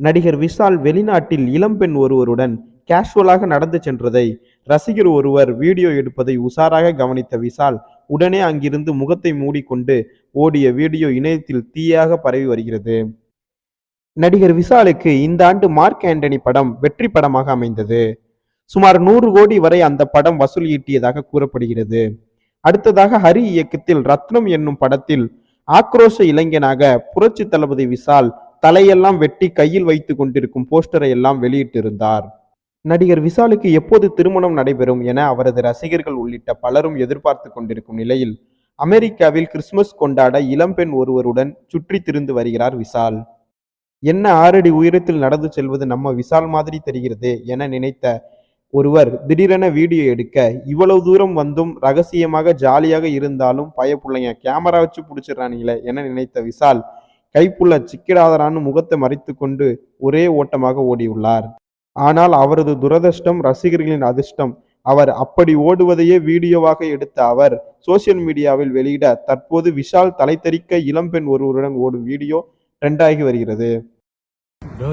நடிகர் விஷால் வெளிநாட்டில் இளம்பெண் ஒருவருடன் கேஷுவலாக நடந்து சென்றதை ரசிகர் ஒருவர் வீடியோ எடுப்பதை உஷாராக கவனித்த விஷால் உடனே அங்கிருந்து முகத்தை மூடிக்கொண்டு ஓடிய வீடியோ இணையத்தில் தீயாக பரவி வருகிறது. நடிகர் விஷாலுக்கு இந்த ஆண்டு மார்க் ஆண்டனி படம் வெற்றி படமாக அமைந்தது. சுமார் நூறு கோடி வரை அந்த படம் வசூல் ஈட்டியதாக கூறப்படுகிறது. அடுத்ததாக ஹரி இயக்கத்தில் ரத்னம் என்னும் படத்தில் ஆக்ரோஷ இளைஞனாக புரட்சி தளபதி விஷால் தலையெல்லாம் வெட்டி கையில் வைத்து கொண்டிருக்கும் போஸ்டரை எல்லாம் வெளியிட்டிருந்தார். நடிகர் விஷாலுக்கு எப்போது திருமணம் நடைபெறும் என அவரது ரசிகர்கள் உள்ளிட்ட பலரும் எதிர்பார்த்து கொண்டிருக்கும் நிலையில் அமெரிக்காவில் கிறிஸ்துமஸ் கொண்டாட இளம்பெண் ஒருவருடன் சுற்றி திரிந்து வருகிறார் விஷால் என்ன ஆறடி உயரத்தில் நடந்து செல்வது நம்ம விஷால் மாதிரி தெரிகிறதே என நினைத்த ஒருவர் திடீரென வீடியோ எடுக்க இவ்வளவு தூரம் வந்தும் ரகசியமாக ஜாலியாக இருந்தாலும் பயப்புள்ளைங்க கேமரா வச்சு பிடிச்சிடறானுங்களே என நினைத்த விஷால் கைப்புள்ள சிக்கிடாதரான்னு முகத்தை மறைத்து கொண்டு ஒரே ஓட்டமாக ஓடியுள்ளார். ஆனால் அவரது துரதிர்ஷ்டம் ரசிகர்களின் அதிர்ஷ்டம் அவர் அப்படி ஓடுவதையே வீடியோவாக எடுத்த அவர் சோசியல் மீடியாவில் வெளியிட தற்போது விஷால் தலைத்தெறிக்க இளம்பெண் ஒருவருடன் ஓடும் வீடியோ ட்ரெண்டாகி வருகிறது. Bro,